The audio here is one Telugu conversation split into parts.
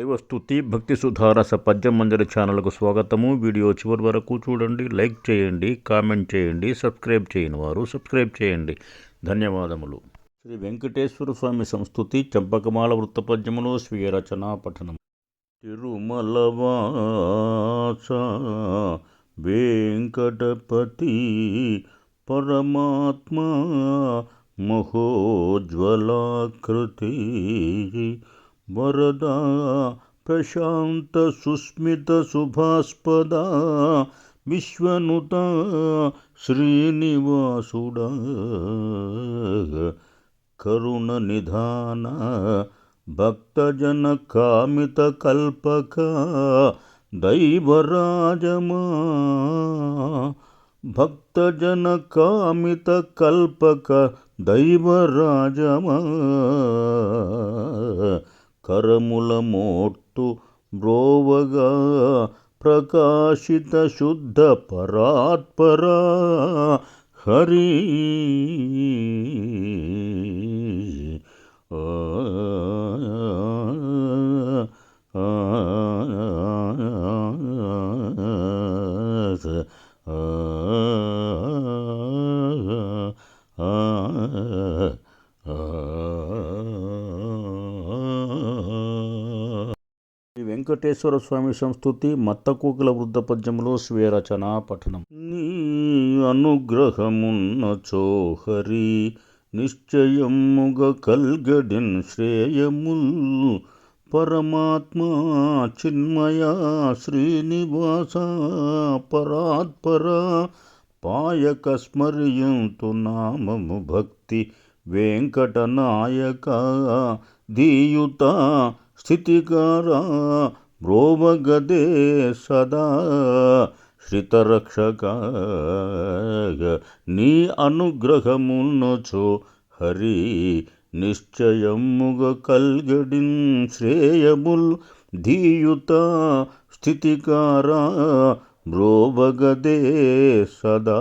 దైవస్థుతి భక్తి సుధారస పద్యం మందిర ఛానల్కు స్వాగతము. వీడియో చివరి వరకు చూడండి లైక్ చేయండి కామెంట్ చేయండి సబ్స్క్రైబ్ చేయని వారు సబ్స్క్రైబ్ చేయండి. ధన్యవాదములు. శ్రీ వెంకటేశ్వర స్వామి సంస్థుతి చంపకమాల వృత్తపద్యములో స్వీయ రచన పఠనం. తిరుమలవాస వెంకటపతి పరమాత్మా మహోజ్వలాకృతి वरदा प्रशान्तसुस्मितसुभास्पदा विश्वनुता श्रीनिवासुडा। करुणनिधाना भक्तजनकामितकल्पका दैवराजमा। भक्तजनकामितकल्पक दैवराजमा। కరముల మోట్టు బ్రోవగా ప్రకాశిత శుద్ధ పరాత్పరా హరి వెంకటేశ్వర స్వామి సంస్థుతి మత్తకూకుల వృద్ధ పద్యములో స్వీరచన పఠనం. నీ అనుగ్రహమున్న చోహరి నిశ్చయముగ కల్గడిన్ శ్రేయముల్. పరమాత్మా చిన్మయ శ్రీనివాస పరాత్పర పాయక స్మర్యంతు నామము భక్తి. వెంకటనాయక దీయుత స్థితికారా బ్రోవగదే సదా శ్రితరక్షక నీ అనుగ్రహమున్నచో హరి నిశ్చయముగ కల్గడిన్ శ్రేయముల్ ధీయుత స్థితికారా బ్రోవగదే సదా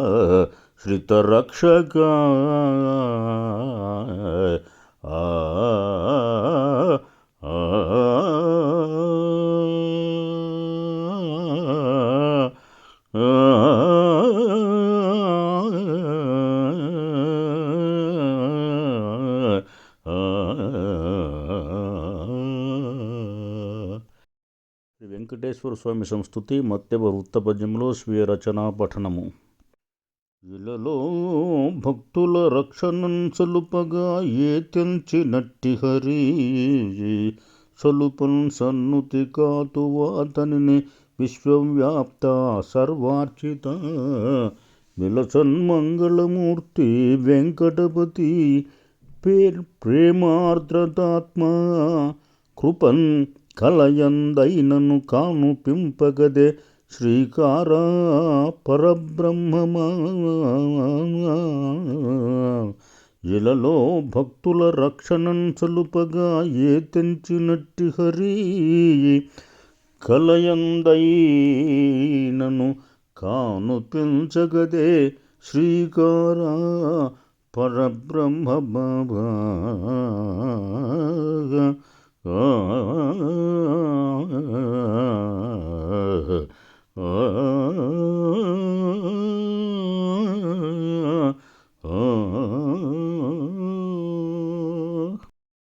శ్రితరక్షక ఆ వెంకటేశ్వర స్వామి సంస్థుతి మత్తెవ వృత్తపద్యంలో స్వీయ రచనా పఠనము. ఇలలో భక్తుల రక్షణం సలుపగా ఏ తెంచినట్టి హరి. సలుపన్ సన్నుతి కాతువాతని విశ్వవ్యాప్త సర్వార్చిత. విలసన్మంగళమూర్తి వెంకటపతి పేర్ ప్రేమార్ద్రతాత్మ. కృపన్ కలయందైనను కాను పింపగదే. శ్రీకారా పరబ్రహ్మమా ఇలలో భక్తుల రక్షణం సలుపగా ఏ తెంచినట్టి హరి? కలయందైనను కాను పెంచగదే. శ్రీకారా పరబ్రహ్మ బాబా ఆ